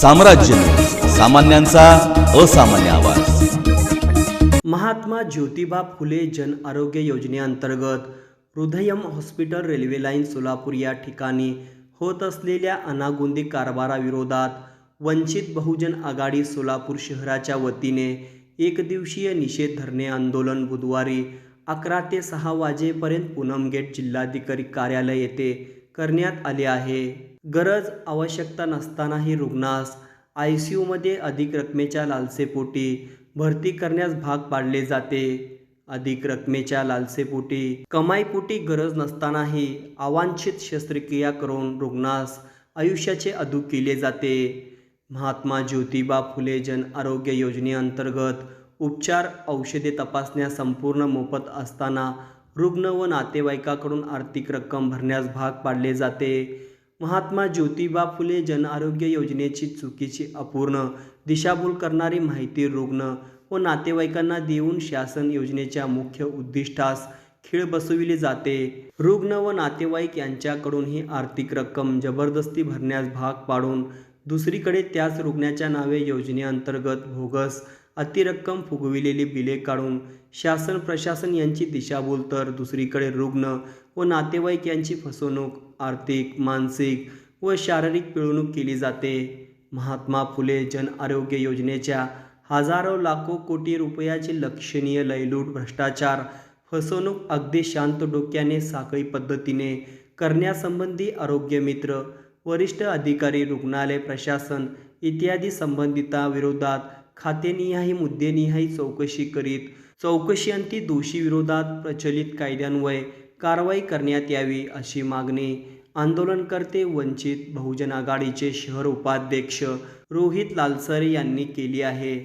साम्राज्य. सामान्यांचा असामान्य आवाज. महात्मा ज्योतिबा फुले जन आरोग्य योजनेअंतर्गत Hridayam hospital railway line Solapur या ठिकाणी होत असलेल्या अनागोंदी कारभाराविरोधात वंचित बहुजन आघाडी सोलापूर शहराच्या वतीने एकदिवसीय निषेध धरणे आंदोलन बुधवारी अकरा ते सहा वाजेपर्यंत पूनम गेट जिल्हाधिकारी कार्यालय येथे करण्यात आले आहे. गरज आवश्यकता नसतानाही रुग्णास आय सी यूमध्ये अधिक रकमेच्या लालसेपोटी भरती करण्यास भाग पाडले जाते. अधिक रकमेच्या लालसेपोटी कमाईपोटी गरज नसतानाही अवांछित शस्त्रक्रिया करून रुग्णास आयुष्याचे अधू केले जाते. महात्मा ज्योतिबा फुले जन आरोग्य योजनेअंतर्गत उपचार औषधे तपासण्या संपूर्ण मोफत असताना रुग्ण व नातेवाईकाकडून आर्थिक रक्कम भरण्यास भाग पाडले जाते. महात्मा ज्योतिबा फुले जन आरोग्य योजनेची चुकीची अपूर्ण दिशाभूल करणारी माहिती रुग्ण व नातेवाईकांना देऊन शासन योजनेच्या मुख्य उद्दिष्टास खीळ बसविली जाते. रुग्ण व नातेवाईक यांच्याकडून ही आर्थिक रक्कम जबरदस्ती भरण्यास भाग पाडून दुसरीकडे त्याच रुग्णाच्या नावे योजनेअंतर्गत भोगस अतिरक्कम फुगविलेली बिले काढून शासन प्रशासन यांची दिशाभूल तर दुसरीकडे रुग्ण व नातेवाईक यांची फसवणूक आर्थिक मानसिक व शारीरिक पिळवणूक केली जाते. महात्मा फुले जन आरोग्य योजनेच्या हजारो लाखो कोटी रुपयाची लक्षणीय लयलूट भ्रष्टाचार फसवणूक अगदी शांत डोक्याने साखळी पद्धतीने करण्यासंबंधी आरोग्यमित्र वरिष्ठ अधिकारी रुग्णालय प्रशासन इत्यादी संबंधिताविरोधात खातेनिहाय मुद्देनिहाय चौकशी करीत चौकशीअंती दोषीविरोधात प्रचलित कायद्यान्वये कारवाई करण्यात यावी अशी मागणी आंदोलनकर्ते वंचित बहुजन आघाडीचे शहर उपाध्यक्ष रोहित लालसरे यांनी केली आहे.